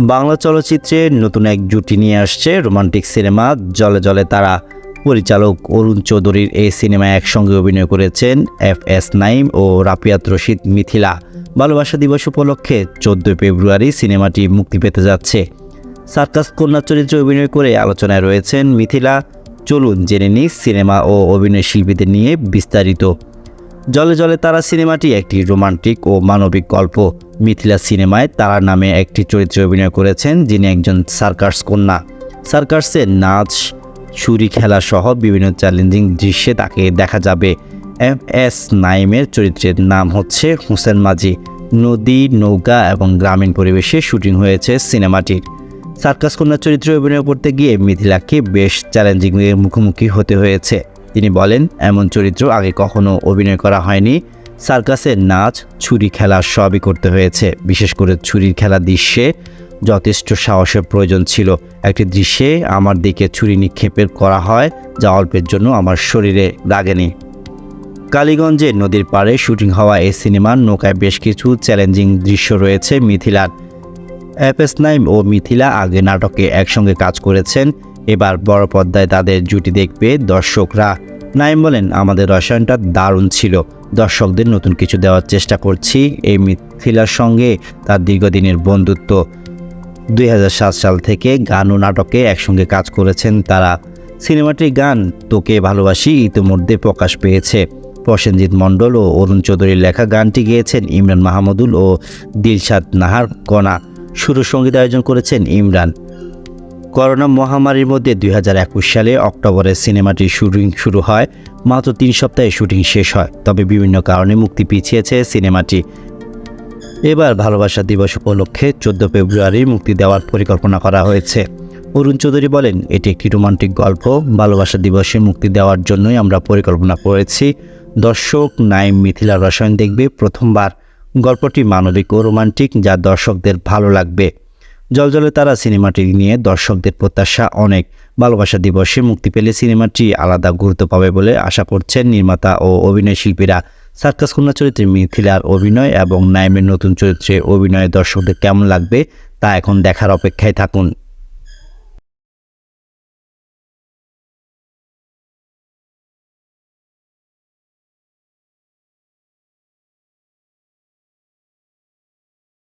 বাংলা চলচ্চিত্রে নতুন এক জুটি নিয়ে আসছে রোমান্টিক সিনেমা জলে জলে তারা। পরিচালক অরুণ চৌধুরীর এই সিনেমায় একসঙ্গে অভিনয় করেছেন এফ এস নাইম ও রাফিয়াত রশিদ মিথিলা। ভালোবাসা দিবস উপলক্ষে চোদ্দোই ফেব্রুয়ারি সিনেমাটি মুক্তি পেতে যাচ্ছে। সার্কাস কন্যা চরিত্রে অভিনয় করে আলোচনায় রয়েছেন মিথিলা। চলুন জেনে নিই সিনেমা ও অভিনয় শিল্পীদের নিয়ে বিস্তারিত। জলে জলে তারা সিনেমাটি একটি রোমান্টিক ও মানবিক গল্প। মিথিলা সিনেমায় তারা নামে একটি চরিত্রে অভিনয় করেছেন যিনি একজন সার্কাস কন্যা। সার্কাসের নাচ, ছুরি খেলা সহ বিভিন্ন চ্যালেঞ্জিং দৃশ্যে তাকে দেখা যাবে। এম এস নাইমের চরিত্রের নাম হচ্ছে হুসেন মাঝি। নদী, নৌকা এবং গ্রামীণ পরিবেশে শুটিং হয়েছে সিনেমাটির। সার্কাস কন্যা চরিত্রে অভিনয় করতে গিয়ে মিথিলাকে বেশ চ্যালেঞ্জিংয়ের মুখোমুখি হতে হয়েছে। তিনি বলেন, এমন চরিত্র আগে কখনো অভিনয় করা হয়নি। সার্কাসের নাচ, ছুরি খেলা সবই করতে হয়েছে। বিশেষ করে ছুরির খেলা দৃশ্যে যথেষ্ট সাহসের প্রয়োজন ছিল। একটি দৃশ্যে আমার দিকে ছুরি নিক্ষেপের করা হয়, যা অল্পের জন্য আমার শরীরে লাগেনি কালীগঞ্জে নদীর পাড়ে শুটিং হওয়া এই সিনেমার নৌকায় বেশ কিছু চ্যালেঞ্জিং দৃশ্য রয়েছে মিথিলার। এফএস নাইম ও মিথিলা আগে নাটকে একসঙ্গে কাজ করেছেন। এবার বড় পর্দায় তাদের জুটি দেখবে দর্শকরা। নাইম বলেন, আমাদের রসায়নটা দারুণ ছিল। দর্শকদের নতুন কিছু দেওয়ার চেষ্টা করছি। এই মিথিলার সঙ্গে তার দীর্ঘদিনের বন্ধুত্ব। দুই হাজার সাত সাল থেকে গান ও নাটকে একসঙ্গে কাজ করেছেন তারা। সিনেমাটির গান, তোকে ভালোবাসি ইতিমধ্যে প্রকাশ পেয়েছে। প্রসেনজিৎ মণ্ডল ও অরুণ চৌধুরীর লেখা গানটি গেয়েছেন ইমরান মাহমুদুল ও দিলশাদ নাহার কণা। সুর সংগীত আয়োজন করেছেন ইমরান। করোনা মহামারীর মধ্যে দুই হাজার একুশ সালে অক্টোবরে সিনেমাটির শুটিং শুরু হয়। মাত্র তিন সপ্তাহে শুটিং শেষ হয়, তবে বিভিন্ন কারণে মুক্তি পিছিয়েছে সিনেমাটি। এবার ভালোবাসা দিবস উপলক্ষে চোদ্দ ফেব্রুয়ারি মুক্তি দেওয়ার পরিকল্পনা করা হয়েছে। অরুণ চৌধুরী বলেন, এটি একটি রোমান্টিক গল্প। ভালোবাসা দিবসে মুক্তি দেওয়ার জন্যই আমরা পরিকল্পনা করেছি। দর্শক নাইম মিথিলা রসায়ন দেখবে প্রথমবার। গল্পটি মানবিক ও রোমান্টিক, যা দর্শকদের ভালো লাগবে। জলজলে তারা সিনেমাটি নিয়ে দর্শকদের প্রত্যাশা অনেক। ভালোবাসা দিবসে মুক্তি পেলে সিনেমাটি আলাদা গুরুত্ব পাবে বলে আশা করছেন নির্মাতা ও অভিনয় শিল্পীরা। সার্কাস কন্যা চরিত্রে মিথিলার অভিনয় এবং নাইমের নতুন চরিত্রে অভিনয়ে দর্শকদের কেমন লাগবে তা এখন দেখার অপেক্ষায় থাকুন।